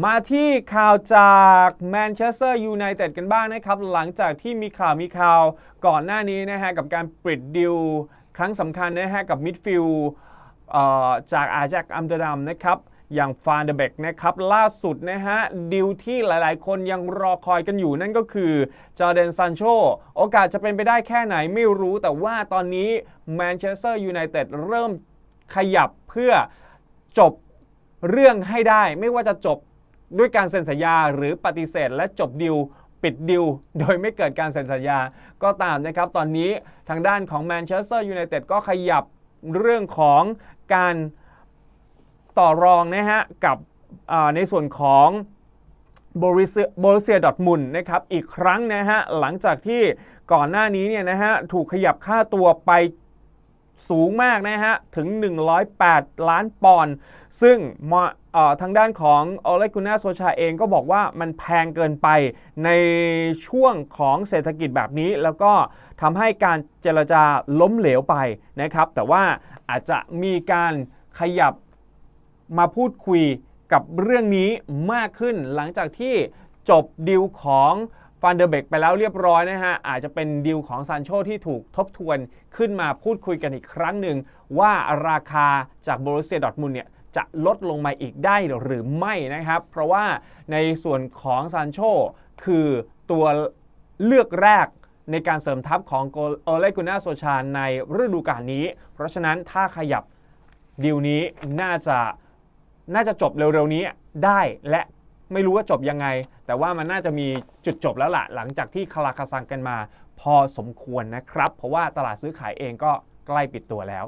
มาที่ข่าวจากแมนเชสเตอร์ยูไนเต็ดกันบ้างนะครับ หลังจากที่มีข่าวมีข่าวก่อนหน้านี้นะฮะกับการปิดดิวครั้งสำคัญนะฮะกับมิดฟิลด์จากอาจากอัมเตอร์ดัมนะครับอย่างฟานเดเบกนะครับล่าสุดนะฮะดิวที่หลายๆ คนยังรอคอยกันอยู่นั่นก็คือจอร์เดนซันโชโอกาสจะเป็นไปได้แค่ไหนไม่รู้แต่ว่าตอนนี้แมนเชสเตอร์ยูไนเต็ดเริ่มขยับเพื่อจบเรื่องให้ได้ไม่ว่าจะจบ ด้วยการเซ็นสัญญาหรือปฏิเสธ และจบดิวปิดดิวโดยไม่เกิดการเซ็นสัญญาก็ตามนะครับ ตอนนี้ทางด้านของแมนเชสเตอร์ยูไนเต็ดก็ขยับเรื่องของการต่อรองนะฮะกับในส่วนของบริเซียบริเซียดอทมุนนะครับอีกครั้งนะฮะหลังจากที่ก่อนหน้านี้เนี่ยนะฮะถูกขยับค่าตัวไป สูงมากนะฮะ ถึง 108 ล้านปอนด์ซึ่งทางด้านของออเลกุน่าโซชาเองก็บอกว่ามันแพงเกินไปในช่วงของเศรษฐกิจแบบนี้ แล้วก็ทำให้การเจรจาล้มเหลวไปนะครับ แต่ว่าอาจจะมีการขยับมาพูดคุยกับเรื่องนี้มากขึ้นหลังจากที่จบดิวของ ฟันเดอร์เบกไปแล้วเรียบร้อยนะฮะ อาจจะเป็นดิวของซานโชที่ถูกทบทวนขึ้นมาพูดคุยกันอีกครั้งหนึ่ง ว่าราคาจากโบรุเซียดอทมุนเนี่ยจะลดลงมาอีกได้หรือไม่นะครับ เพราะว่าในส่วนของซานโชคือตัวเลือกแรกในการเสริมทัพของโกโอเลกุน่าโซชาในฤดูกาลนี้ เพราะฉะนั้นถ้าขยับดิวนี้น่าจะน่าจะจบเร็วๆนี้ได้และ ไม่รู้ว่าจบยังไง แต่ว่ามันน่าจะมีจุดจบแล้วล่ะ หลังจากที่คาราคาซังกันมา พอสมควรนะครับ เพราะว่าตลาดซื้อขายเองก็ใกล้ปิดตัวแล้ว